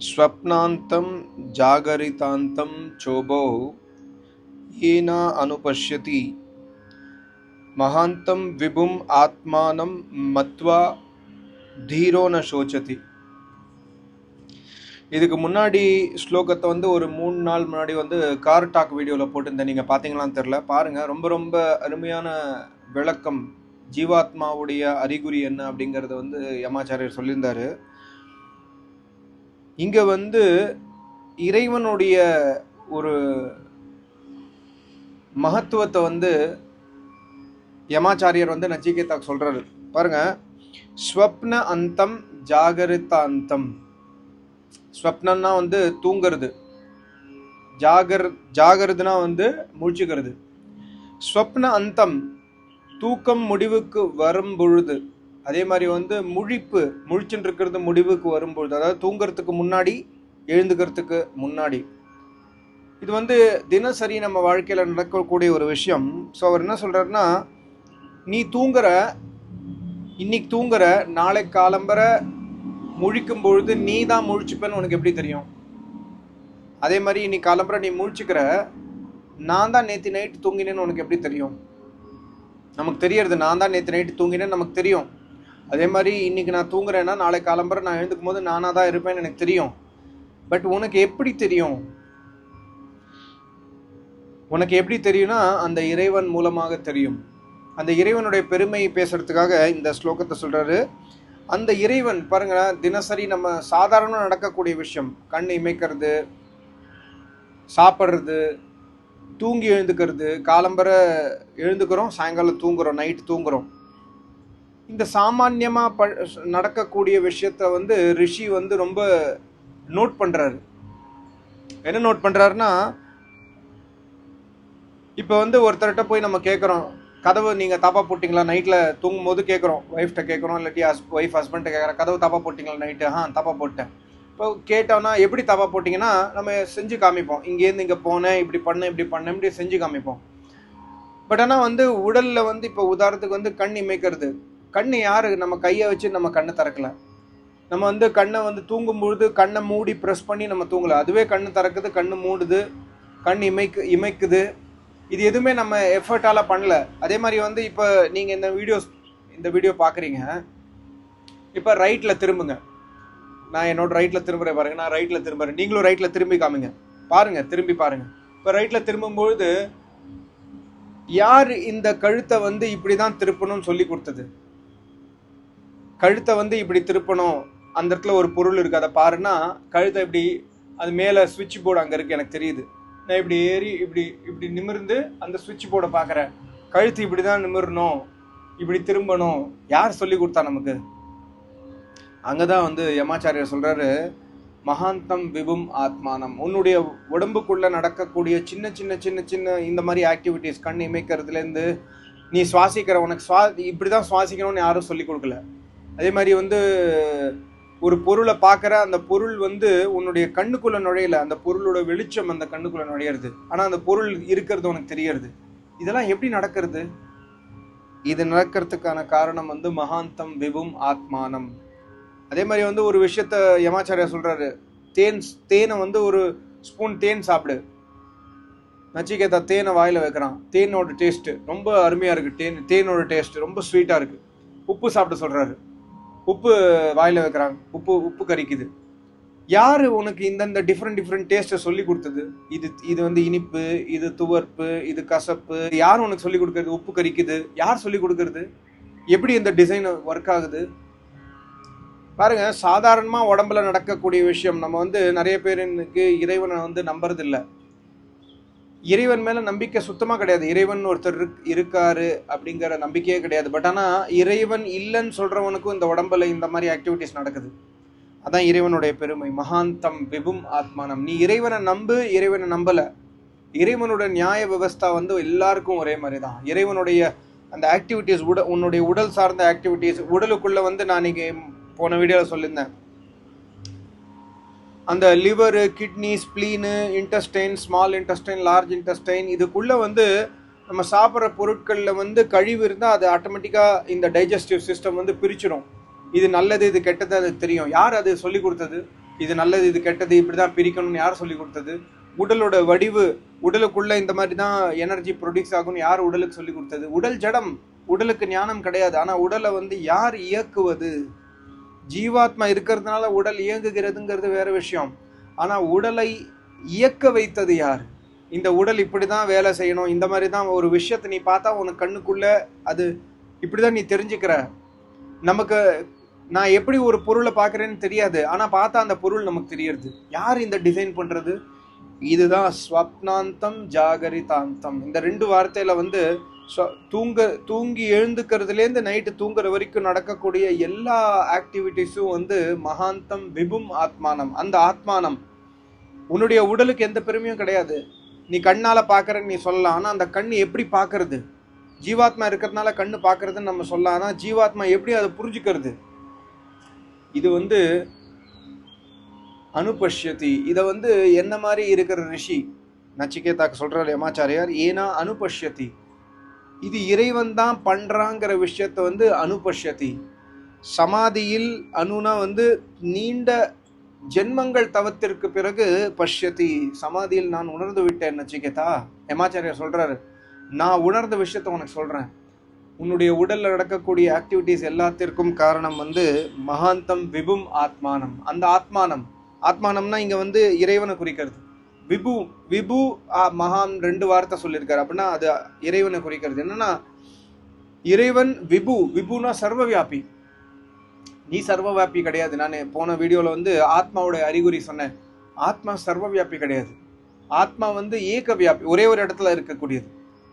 स्वप्नान्तं जागरितान्तं चोभौ येन अनुपश्यति महान्तं विभुम् आत्मानं मत्वा தீரோ ந சோச்சதி இதுக்கு முன்னாடி ஸ்லோகத்தை வந்து ஒரு மூணு நாள் முன்னாடி வந்து கார் டாக் வீடியோவில் போட்டிருந்தேன் நீங்கள் பார்த்தீங்களான்னு தெரில பாருங்கள் ரொம்ப ரொம்ப அருமையான விளக்கம் ஜீவாத்மாவுடைய அறிகுறி என்ன அப்படிங்கிறத வந்து யமாச்சாரியர் சொல்லியிருந்தாரு இங்கே வந்து இறைவனுடைய ஒரு மகத்துவத்தை வந்து யமாச்சாரியர் வந்து நச்சிகேதா சொல்கிறாரு பாருங்க. ஸ்வப்ன அந்தம் ஜாகரித்த அந்தம் ஸ்வப்னம்னா வந்து தூங்குறது. ஜாகர் ஜாகிறதுனா வந்து முழிச்சுக்கிறது. ஸ்வப்ன அந்தம் தூக்கம் முடிவுக்கு வரும் பொழுது அதே மாதிரி வந்து முழிப்பு முழிச்சுட்டு இருக்கிறது முடிவுக்கு வரும்பொழுது அதாவது தூங்குறதுக்கு முன்னாடி எழுந்துக்கிறதுக்கு முன்னாடி. இது வந்து தினசரி நம்ம வாழ்க்கையில் நடக்கக்கூடிய ஒரு விஷயம். ஸோ அவர் என்ன சொல்கிறாருன்னா நீ தூங்குற இன்னைக்கு தூங்குற நாளை காலம்பர முழிக்கும் பொழுது நீ தான் முழிச்சுப்பேன்னு உனக்கு எப்படி தெரியும்? அதே மாதிரி இன்னைக்கு காலம்பர நீ முழிச்சுக்கிற நான் தான் நேற்று நைட்டு தூங்கினேன்னு உனக்கு எப்படி தெரியும்? நமக்கு தெரியறது நான் தான் நேற்று நைட்டு தூங்கினேன்னு நமக்கு தெரியும். அதே மாதிரி இன்னைக்கு நான் தூங்குறேன்னா நாளை காலம்பர நான் எழுந்துக்கும் போது நானாக தான் இருப்பேன்னு எனக்கு தெரியும். பட் உனக்கு எப்படி தெரியும்? உனக்கு எப்படி தெரியும்னா அந்த இறைவன் மூலமாக தெரியும். அந்த இறைவனுடைய பெருமையை பேசுறதுக்காக இந்த ஸ்லோகத்தை சொல்றாரு. அந்த இறைவன் பாருங்க தினசரி நம்ம சாதாரண நடக்கக்கூடிய விஷயம். கண் இமைக்கிறது சாப்பிட்றது தூங்கி எழுந்துக்கிறது. காலம்பர எழுந்துக்கிறோம் சாயங்காலம் தூங்குறோம் நைட்டு தூங்குறோம். இந்த சாமான்யமாக ப நடக்கக்கூடிய விஷயத்த வந்து ரிஷி வந்து ரொம்ப நோட் பண்ணுறாரு என்ன நோட் பண்ணுறாருன்னா இப்போ வந்து ஒருத்தர்கிட்ட போய் நம்ம கேட்குறோம் கதவு நீங்கள் தப்பா போட்டிங்களா? நைட்டில் தூங்கும் போது கேட்குறோம் ஒய்ஃப்ட்ட கேட்குறோம் இல்லாட்டி ஹஸ் ஒய்ஃப் ஹஸ்பண்ட்டை கேட்குறேன் கதவு தப்பா போட்டிங்களா நைட்டு ஆ தப்பா போட்டேன். இப்போ கேட்டோம்னா எப்படி தப்பா போட்டிங்கன்னா நம்ம செஞ்சு காமிப்போம். இங்கேருந்து இங்கே போனேன் இப்படி பண்ணேன் இப்படி பண்ணேன் இப்படி செஞ்சு காமிப்போம். பட் ஆனால் வந்து உடலில் வந்து இப்போ உதாரணத்துக்கு வந்து கண் இமைக்கிறது. கண் யாரு நம்ம கையை வச்சு நம்ம கண்ணை திறக்கல? நம்ம வந்து கண்ணை வந்து தூங்கும்பொழுது கண்ணை மூடி ப்ரெஸ் பண்ணி நம்ம தூங்கல. அதுவே கண்ணு திறக்குது கண்ணு மூடுது கண் இமைக்கு இமைக்குது. இது எதுவுமே நம்ம எஃபர்ட்டால பண்ணல. அதே மாதிரி வந்து இப்போ நீங்கள் இந்த வீடியோஸ் இந்த வீடியோ பார்க்குறீங்க இப்போ ரைட்டில் திரும்புங்க. நான் என்னோட ரைட்டில் திரும்புகிறேன் பாருங்க. நான் ரைட்டில் திரும்புகிறேன் நீங்களும் ரைட்டில் திரும்பி காமிங்க. பாருங்க திரும்பி பாருங்க. இப்போ ரைட்டில் திரும்பும்பொழுது யார் இந்த கழுத்தை வந்து இப்படி தான் திருப்பணும்னு சொல்லி கொடுத்தது? கழுத்தை வந்து இப்படி திருப்பணும். அந்த இடத்துல ஒரு பொருள் இருக்குது அதை பாருன்னா கழுத்தை இப்படி அது மேலே சுவிட்ச் போர்டு அங்கே இருக்குது எனக்கு தெரியுது. நான் இப்படி ஏறி இப்படி இப்படி நிமிர்ந்து அந்த சுவிட்ச் போர்டை பார்க்குறேன். கழுத்து இப்படி தான் நிமிரணும். இப்படி திரும்பணும். யார் சொல்லி கொடுத்தா நமக்கு? அங்கே தான் வந்து யமாச்சாரியர் சொல்கிறாரு மகாந்தம் விபும் ஆத்மானம். உன்னுடைய உடம்புக்குள்ளே நடக்கக்கூடிய சின்ன சின்ன சின்ன சின்ன இந்த மாதிரி ஆக்டிவிட்டீஸ் கண் இமைக்கிறதுலேருந்து நீ சுவாசிக்கிற உனக்கு சுவா இப்படி தான் சுவாசிக்கணும்னு யாரும் சொல்லி கொடுக்கல. அதே மாதிரி வந்து ஒரு பொருளை பார்க்குற அந்த பொருள் வந்து உன்னுடைய கண்ணுக்குள்ள நுழையல. அந்த பொருளோட வெளிச்சம் அந்த கண்ணுக்குள்ள நுழையிறது. ஆனால் அந்த பொருள் இருக்கிறது உனக்கு தெரியறது இதெல்லாம் எப்படி நடக்கிறது? இது நடக்கிறதுக்கான காரணம் வந்து மகாந்தம் விபும் ஆத்மானம். அதே மாதிரி வந்து ஒரு விஷயத்த யமாச்சாரியா சொல்றாரு. தேன் தேனை வந்து ஒரு ஸ்பூன் தேன் சாப்பிடு. நச்சிகேதா தேனை வாயில் வைக்கிறான். தேனோட டேஸ்ட்டு ரொம்ப அருமையாக இருக்குது தேன் தேனோட டேஸ்ட்டு ரொம்ப ஸ்வீட்டாக இருக்குது உப்பு சாப்பிட சொல்கிறாரு உப்பு வாயில் வைக்கிறாங்க. உப்பு உப்பு கரிக்குது. யார் உனக்கு இந்தந்த டிஃப்ரெண்ட் டிஃப்ரெண்ட் டேஸ்ட்டை சொல்லி கொடுத்தது? இது இது வந்து இனிப்பு இது துவர்ப்பு இது கசப்பு. யார் உனக்கு சொல்லி கொடுக்கறது? உப்பு கரிக்குது. யார் சொல்லி கொடுக்கறது? எப்படி இந்த டிசைன் ஒர்க் ஆகுது? பாருங்க சாதாரணமாக உடம்புல நடக்கக்கூடிய விஷயம். நம்ம வந்து நிறைய பேருக்கு இறைவனை வந்து நம்புறதில்லை. இறைவன் மேலே நம்பிக்கை சுத்தமாக கிடையாது. இறைவன் ஒருத்தர் இருக்- இருக்காரு அப்படிங்கிற நம்பிக்கையே கிடையாது. பட் ஆனால் இறைவன் இல்லைன்னு சொல்கிறவனுக்கும் இந்த உடம்புல இந்த மாதிரி ஆக்டிவிட்டிஸ் நடக்குது. அதான் இறைவனுடைய பெருமை. மகாந்தம் விபும் ஆத்மானம். நீ இறைவனை நம்பு இறைவனை நம்பலை. இறைவனோட நியாய விவஸ்தா வந்து எல்லாருக்கும் ஒரே மாதிரி தான் இறைவனுடைய அந்த ஆக்டிவிட்டீஸ் உட உன்னுடைய உடல் சார்ந்த ஆக்டிவிட்டீஸ் உடலுக்குள்ளே வந்து நான் இன்னைக்கு போன வீடியோவில் சொல்லியிருந்தேன். அந்த liver kidney spleen intestine small intestine large intestine இதுக்குள்ளே வந்து நம்ம சாப்பிட்ற பொருட்களில் வந்து கழிவு இருந்தால் அது ஆட்டோமேட்டிக்காக இந்த டைஜஸ்டிவ் சிஸ்டம் வந்து பிரிச்சிடும் இது நல்லது இது கெட்டது அது தெரியும். யார் அது சொல்லி கொடுத்தது? இது நல்லது இது கெட்டது இப்படி தான் பிரிக்கணும்னு யார் சொல்லி கொடுத்தது? உடலோட வடிவு உடலுக்குள்ளே இந்த மாதிரி தான் எனர்ஜி ப்ரொடியூஸ் ஆகும்னு யார் உடலுக்கு சொல்லி கொடுத்தது? உடல் ஜடம் உடலுக்கு ஞானம் கிடையாது. ஆனால் உடலை வந்து யார் இயக்குவது? ஜீவாத்மா இருக்கிறதுனால உடல் இயங்குகிறதுங்கிறது வேற விஷயம். ஆனால் உடலை இயக்க வைத்தது யார்? இந்த உடல் இப்படி தான் வேலை செய்யணும் இந்த மாதிரி தான் ஒரு விஷயத்தை நீ பார்த்தா உனக்கு கண்ணுக்குள்ள அது இப்படி தான் நீ தெரிஞ்சுக்கிற. நமக்கு நான் எப்படி ஒரு பொருளை பார்க்குறேன்னு தெரியாது ஆனால் பார்த்தா அந்த பொருள் நமக்கு தெரியறது. யார் இந்த டிசைன் பண்ணுறது இதுதான் ஸ்வப்னாந்தம் ஜாகரிதாந்தம். இந்த ரெண்டு வார்த்தையில் வந்து தூங்க தூங்கி எழுந்துக்கிறதுலேருந்து நைட்டு தூங்குற வரைக்கும் நடக்கக்கூடிய எல்லா ஆக்டிவிட்டிஸும் வந்து மகாந்தம் விபும் ஆத்மானம். அந்த ஆத்மானம் உன்னுடைய உடலுக்கு எந்த பெருமையும் கிடையாது. நீ கண்ணால் பார்க்குறன்னு நீ சொல்லலாம். ஆனால் அந்த கண் எப்படி பார்க்கறது ஜீவாத்மா இருக்கிறதுனால கண்ணு பார்க்கறதுன்னு நம்ம சொல்லலாம். ஆனால் ஜீவாத்மா எப்படி அதை புரிஞ்சுக்கிறது? இது வந்து அனுபஷ்யதி. இதை வந்து என்ன மாதிரி இருக்கிற ரிஷி? நச்சிகேதாக்கு சொல்கிறார் யமாச்சாரியார் ஏன்னா அனுபஷ்யதி. இது இறைவன் தான் பண்ணுறாங்கிற விஷயத்த வந்து அனுபஷதி. சமாதியில் அணுனா வந்து நீண்ட ஜென்மங்கள் தவத்திற்கு பிறகு பஷ்யதி. சமாதியில் நான் உணர்ந்து விட்டேன் நச்சிகேதா. யமாச்சாரியார் சொல்கிறாரு நான் உணர்ந்த விஷயத்த உனக்கு சொல்கிறேன் உன்னுடைய உடலில் நடக்கக்கூடிய ஆக்டிவிட்டீஸ் எல்லாத்திற்கும் காரணம் வந்து மகாந்தம் விபும் ஆத்மானம். அந்த ஆத்மானம். ஆத்மானம்னா இங்கே வந்து இறைவனை குறிக்கிறது. விபு விபு ஆ, மகான் ரெண்டு வார்த்தை சொல்லியிருக்காரு. அப்படின்னா அது இறைவனை குறிக்கிறது. என்னன்னா இறைவன் விபு விபுனா சர்வவியாபி. நீ சர்வவியாபி கிடையாது. நான் போன வீடியோவில் வந்து ஆத்மாவோட அறிகுறி சொன்னேன். ஆத்மா சர்வவியாபி கிடையாது. ஆத்மா வந்து ஏக வியாபி ஒரே ஒரு இடத்துல இருக்கக்கூடியது.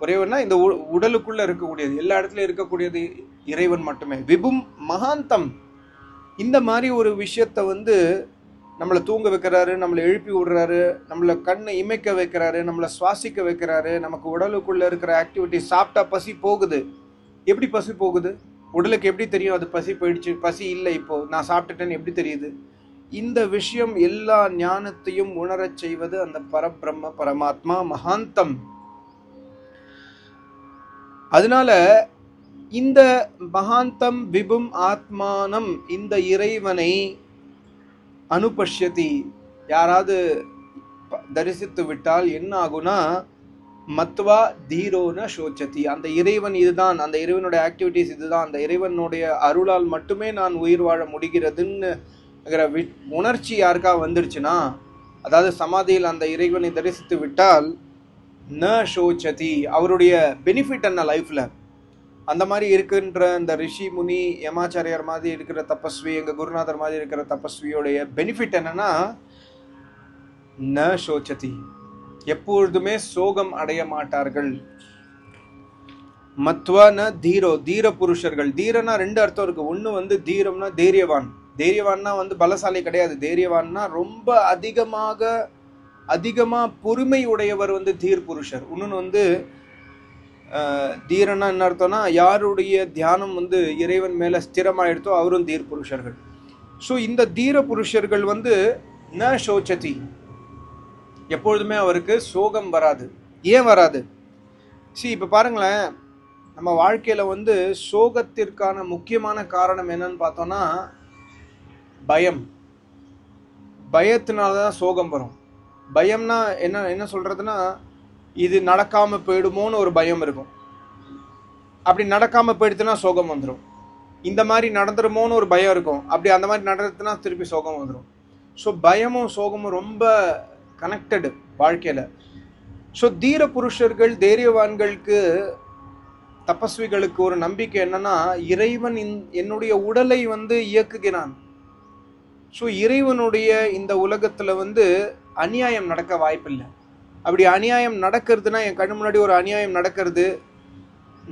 ஒரே ஒன்றா இந்த உ- உடலுக்குள்ள இருக்கக்கூடியது. எல்லா இடத்துலையும் இருக்கக்கூடியது இறைவன் மட்டுமே. விபும் மகாந்தம். இந்த மாதிரி ஒரு விஷயத்தை வந்து நம்மளை தூங்க வைக்கிறாரு நம்மளை எழுப்பி விடுறாரு நம்மளை கண்ணை இமைக்க வைக்கிறாரு நம்மளை சுவாசிக்க வைக்கிறாரு நமக்கு உடலுக்குள்ளே இருக்கிற ஆக்டிவிட்டி சாப்பிட்டா பசி போகுது. எப்படி பசி போகுது? உடலுக்கு எப்படி தெரியும் அது பசி போயிடுச்சு? பசி இல்லை இப்போ. நான் சாப்பிட்டுட்டேன்னு எப்படி தெரியுது? இந்த விஷயம் எல்லா ஞானத்தையும் உணரச் செய்வது அந்த பரபிரம்ம பரமாத்மா மகாந்தம். அதனால இந்த மகாந்தம் விபும் ஆத்மானம் இந்த இறைவனை அனுபஷ்யதி. யாராவது தரிசித்து விட்டால் என்ன ஆகுனா மத்வா தீரோன சோச்சதி. அந்த இறைவன் இதுதான் அந்த இறைவனுடைய ஆக்டிவிட்டிஸ் இதுதான். அந்த இறைவனுடைய அருளால் மட்டுமே நான் உயிர் வாழ முடிகிறதுன்னு வி- உணர்ச்சி யாருக்கா வந்துருச்சுன்னா அதாவது சமாதியில் அந்த இறைவனை தரிசித்து விட்டால் ந சோச்சதி. அவருடைய பெனிஃபிட் என்ன லைஃப்பில் அந்த மாதிரி இருக்குன்ற இந்த ரிஷி முனி யமாச்சாரியார் மாதிரி இருக்கிற தபஸ்வி எங்க குருநாதர் மாதிரி இருக்கிற தபஸ்வியோடைய பெனிஃபிட் என்னன்னா ந சோச்சதி. எப்பொழுதுமே சோகம் அடைய மாட்டார்கள். மத்வான ந தீரோ தீர புருஷர்கள். தீரனா ரெண்டு அர்த்தம் இருக்கு. ஒண்ணு வந்து தீரம்னா தைரியவான். தைரியவான்னா வந்து பலசாலி கிடையாது. தைரியவான்னா ரொம்ப அதிகமாக அதிகமாக பொறுமை உடையவர் வந்து தீர் புருஷர். இன்னொன்று வந்து தீரன்னா தீரனா என்ன அர்த்தம்னா யாருடைய தியானம் வந்து இறைவன் மேலே ஸ்திரமாயிடுத்தோ அவரும் தீர் புருஷர்கள். ஸோ இந்த தீர புருஷர்கள் வந்து ந சோச்சதி. எப்பொழுதுமே அவருக்கு சோகம் வராது. ஏன் வராது? சி இப்போ பாருங்களேன். நம்ம வாழ்க்கையில் வந்து சோகத்திற்கான முக்கியமான காரணம் என்னன்னு பார்த்தோன்னா பயம். பயத்தினால தான் சோகம் வரும். பயம்னா என்ன என்ன சொல்கிறதுனா இது நடக்காம போயிடுமோன்னு ஒரு பயம் இருக்கும். அப்படி நடக்காம போயிடுச்சுன்னா சோகம் வந்துடும் இந்த மாதிரி நடந்துருமோன்னு ஒரு பயம் இருக்கும். அப்படி அந்த மாதிரி நடந்துச்சுன்னா திருப்பி சோகம் வந்துடும் ஸோ பயமும் சோகமும் ரொம்ப கனெக்டடு வாழ்க்கையில். ஸோ தீர புருஷர்கள் தைரியவான்களுக்கு தபஸ்விகளுக்கு ஒரு நம்பிக்கை என்னன்னா இறைவன் இந்- என்னுடைய உடலை வந்து இயக்குகிறான். ஸோ இறைவனுடைய இந்த உலகத்தில் வந்து அநியாயம் நடக்க வாய்ப்பில்லை. அப்படி அநியாயம் நடக்கிறதுனா என் கண்ணு முன்னாடி ஒரு அநியாயம் நடக்கிறது.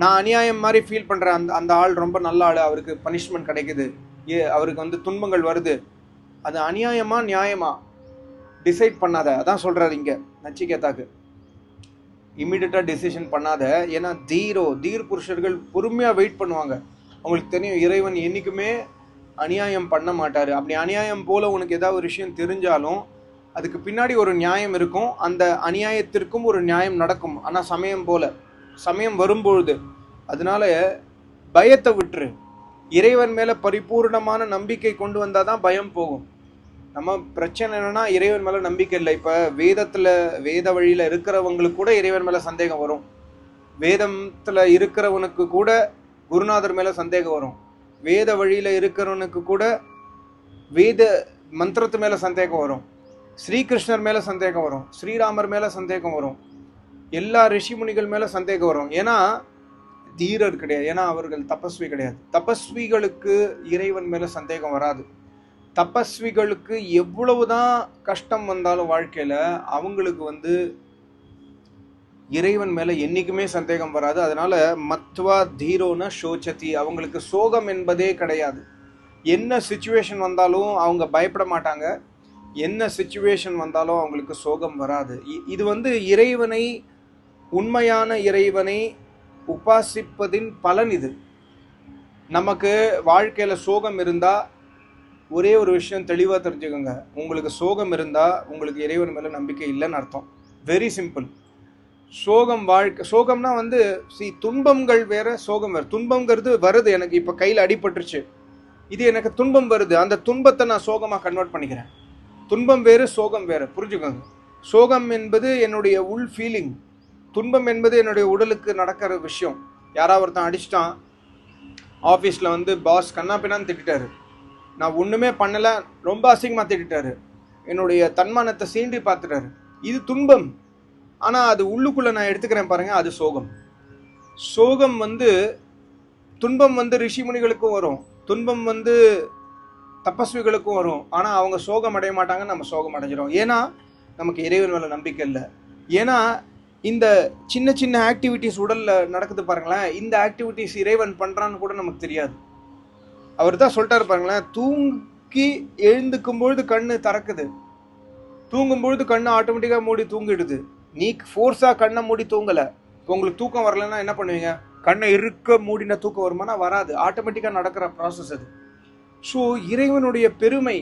நான் அநியாயம் மாதிரி ஃபீல் பண்ணுறேன் அந்த அந்த ஆள் ரொம்ப நல்ல ஆள். அவருக்கு பனிஷ்மெண்ட் கிடைக்குது. ஏ அவருக்கு வந்து துன்பங்கள் வருது. அது அநியாயமா நியாயமா? டிசைட் பண்ணாத. அதான் சொல்கிறாரு இங்கே நச்சிகேதாக்கு. இம்மிடியட்டாக டெசிஷன் பண்ணாத. ஏன்னா தீரோ தீர் புருஷர்கள் பொறுமையாக வெயிட் பண்ணுவாங்க. அவங்களுக்கு தெரியும் இறைவன் என்றைக்குமே அநியாயம் பண்ண மாட்டார். அப்படி அநியாயம் போல் உனக்கு ஏதாவது ஒரு விஷயம் தெரிஞ்சாலும் அதுக்கு பின்னாடி ஒரு நியாயம் இருக்கும். அந்த அநியாயத்திற்கும் ஒரு நியாயம் நடக்கும். ஆனால் சமயம் போல. சமயம் வரும்பொழுது அதனால பயத்தை விட்டுரு. இறைவன் மேலே பரிபூர்ணமான நம்பிக்கை கொண்டு வந்தால் தான் பயம் போகும். நம்ம பிரச்சனை என்னென்னா இறைவன் மேலே நம்பிக்கை இல்லை. இப்போ வேதத்தில் வேத வழியில் இருக்கிறவங்களுக்கு கூட இறைவன் மேலே சந்தேகம் வரும். வேதத்தில் இருக்கிறவனுக்கு கூட குருநாதர் மேலே சந்தேகம் வரும். வேத வழியில் இருக்கிறவனுக்கு கூட வேத மந்திரத்து மேலே சந்தேகம் வரும். ஸ்ரீகிருஷ்ணர் மேலே சந்தேகம் வரும் ஸ்ரீராமர் மேலே சந்தேகம் வரும் எல்லா ரிஷிமுனிகள் மேலே சந்தேகம் வரும். ஏன்னா தீரர் கிடையாது. ஏன்னா அவர்கள் தபஸ்வி கிடையாது. தபஸ்விகளுக்கு இறைவன் மேலே சந்தேகம் வராது. தபஸ்விகளுக்கு எவ்வளவுதான் கஷ்டம் வந்தாலும் வாழ்க்கையில் அவங்களுக்கு வந்து இறைவன் மேலே என்னைக்குமே சந்தேகம் வராது. அதனால் மத்வா தீரோன ஷோச்சதி அவங்களுக்கு சோகம் என்பதே கிடையாது. என்ன சுச்சுவேஷன் வந்தாலும் அவங்க பயப்பட மாட்டாங்க. என்ன சுச்சுவேஷன் வந்தாலும் அவங்களுக்கு சோகம் வராது. இ- இது வந்து இறைவனை உண்மையான இறைவனை உபாசிப்பதின் பலன் இது. நமக்கு வாழ்க்கையில் சோகம் இருந்தால் ஒரே ஒரு விஷயம் தெளிவாக தெரிஞ்சுக்கோங்க. உங்களுக்கு சோகம் இருந்தால் உங்களுக்கு இறைவன் மேலே நம்பிக்கை இல்லைன்னு அர்த்தம். வெரி சிம்பிள் சோகம் வாழ்க்கை சோகம்னா வந்து சி துன்பங்கள் வேற சோகம் வேறு. துன்பங்கிறது வருது எனக்கு இப்போ கையில் அடிபட்டுருச்சு. இது எனக்கு துன்பம் வருது. அந்த துன்பத்தை நான் சோகமாக கன்வெர்ட் பண்ணிக்கிறேன். துன்பம் வேறு சோகம் வேறு. புரிஞ்சுக்கோங்க. சோகம் என்பது என்னுடைய உள் ஃபீலிங் துன்பம் என்பது என்னுடைய உடலுக்கு நடக்கிற விஷயம். யாராவது ஒருத்தன் அடிச்சிட்டான் ஆஃபீஸில் வந்து பாஸ் கண்ணா பின்னான்னு நான் ஒன்றுமே பண்ணலை ரொம்ப அசிங்கமாக திட்டாரு என்னுடைய தன்மானத்தை சீண்டி பார்த்துட்டாரு. இது துன்பம். ஆனால் அது உள்ளுக்குள்ளே நான் எடுத்துக்கிறேன் பாருங்கள் அது சோகம். சோகம் வந்து துன்பம் வந்து ரிஷிமுனிகளுக்கும் வரும். துன்பம் வந்து தபஸ்விகளுக்கும் வரும். ஆனால் அவங்க சோகம் அடைய மாட்டாங்க நம்ம சோகம் அடைஞ்சிடும் ஏன்னா நமக்கு இறைவன் மேலே நம்பிக்கை இல்லை. ஏன்னா இந்த சின்ன சின்ன ஆக்டிவிட்டிஸ் உடலில் நடக்குது பாருங்களேன். இந்த ஆக்டிவிட்டிஸ் இறைவன் பண்ணுறான்னு கூட நமக்கு தெரியாது. அவர் தான் சொல்லிட்டாரு பாருங்களேன் தூங்கி எழுந்துக்கும் பொழுது கண்ணு திறக்குது. தூங்கும் பொழுது கண்ணு ஆட்டோமேட்டிக்காக மூடி தூங்கிடுது. நீ ஃபோர்ஸாக கண்ணை மூடி தூங்கலை. இப்போ உங்களுக்கு தூக்கம் வரலைன்னா என்ன பண்ணுவீங்க? கண்ணை இருக்க மூடின தூக்கம் வருமானா வராது. ஆட்டோமேட்டிக்காக நடக்கிற ப்ராசஸ் அது. ஸோ இறைவனுடைய பெருமை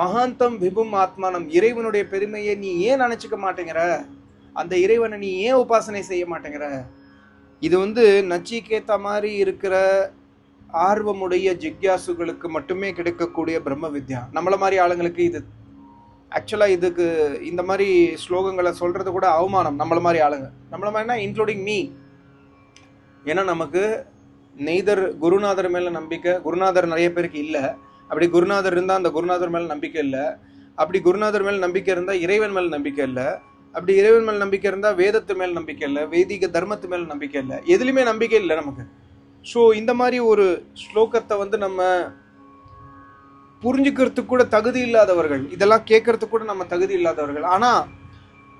மகாந்தம் விபும் ஆத்மானம் இறைவனுடைய பெருமையை நீ ஏன் நினச்சிக்க மாட்டேங்கிற? அந்த இறைவனை நீ ஏன் உபாசனை செய்ய மாட்டேங்கிற? இது வந்து நச்சிக்கேத்த மாதிரி இருக்கிற ஆர்வமுடைய ஜிக்யாசுகளுக்கு மட்டுமே கிடைக்கக்கூடிய பிரம்ம வித்யா. நம்மள மாதிரி ஆளுங்களுக்கு இது ஆக்சுவலாக இதுக்கு இந்த மாதிரி ஸ்லோகங்களை சொல்கிறது கூட அவமானம் நம்மள மாதிரி ஆளுங்க. நம்மள மாதிரினா இன்க்ளூடிங் மீ ஏன்னா நமக்கு நெய்தர் குருநாதர் மேல நம்பிக்கை குருநாதர் நிறைய பேருக்கு இல்லை. அப்படி குருநாதர் இருந்தால் அந்த குருநாதர் மேல நம்பிக்கை இல்லை. அப்படி குருநாதர் மேல நம்பிக்கை இருந்தால் இறைவன் மேல நம்பிக்கை இல்லை. அப்படி இறைவன் மேல நம்பிக்கை இருந்தால் வேதத்து மேல் நம்பிக்கை இல்லை வேதிக தர்மத்து மேல நம்பிக்கை இல்லை. எதுலையுமே நம்பிக்கை இல்லை நமக்கு. ஸோ இந்த மாதிரி ஒரு ஸ்லோகத்தை வந்து நம்ம புரிஞ்சுக்கிறதுக்கு கூட தகுதி இல்லாதவர்கள் இதெல்லாம் கேட்கறதுக்கு கூட நம்ம தகுதி இல்லாதவர்கள். ஆனா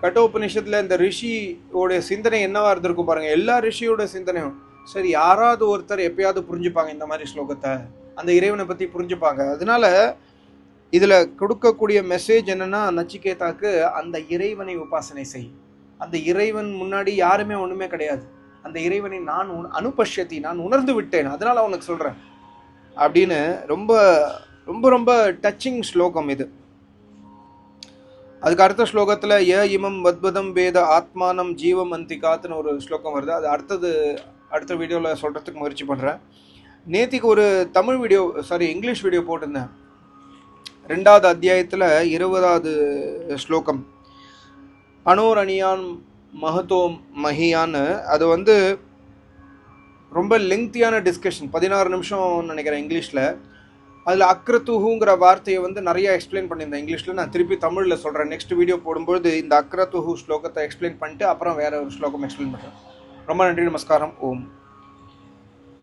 கட்டோபனிஷத்தில் இந்த ரிஷியோட சிந்தனை என்னவா இருந்திருக்கும் பாருங்க. எல்லா ரிஷியோட சிந்தனையும் சரி யாராவது ஒருத்தர் எப்பயாவது புரிஞ்சுப்பாங்க இந்த மாதிரி ஸ்லோகத்தை. அந்த இறைவனை பற்றி புரிஞ்சுப்பாங்க. அதனால இதில் கொடுக்கக்கூடிய மெசேஜ் என்னென்னா நச்சிகேதாக்கு அந்த இறைவனை உபாசனை செய். அந்த இறைவன் முன்னாடி யாருமே ஒன்றுமே கிடையாது. அந்த இறைவனை நான் உண- அனுபஷ்யத்தி நான் உணர்ந்து விட்டேன். அதனால் அவனுக்கு சொல்கிறேன் அப்படின்னு ரொம்ப ரொம்ப ரொம்ப டச்சிங் ஸ்லோகம் இது. அதுக்கு அடுத்த ஸ்லோகத்தில் ஏ இமம் வத்வதம் வேத ஆத்மானம் ஜீவம் அந்திகாத்துன்னு ஒரு ஸ்லோகம் வருது. அது அடுத்தது அடுத்த வீடியோவில் சொல்கிறதுக்கு முயற்சி பண்ணுறேன் நேத்திக்கு ஒரு Tamil video sorry English video போட்டிருந்தேன். ரெண்டாவது அத்தியாயத்தில் இருபதாவது ஸ்லோகம். அனோர் அணியான் மகத்துவம் மஹியான்னு அது வந்து ரொம்ப லெங்க்த்தியான டிஸ்கஷன் பதினாறு நிமிஷம் நினைக்கிறேன் இங்கிலீஷில். அதில் அக்ரத்துஹுங்கிற வார்த்தையை வந்து நிறைய எக்ஸ்பிளைன் பண்ணியிருந்தேன் இங்கிலீஷில். நான் திருப்பி தமிழில் சொல்கிறேன் நெக்ஸ்ட் வீடியோ போடும்போது இந்த அக்ரத்துஹு ஸ்லோகத்தை எக்ஸ்பிளைன் பண்ணிட்டு அப்புறம் வேறு ஒரு ஸ்லோகம் எக்ஸ்பிளைன் பண்ணுறேன் ரொம்ப நன்றி நமஸ்காரம். ஓம்.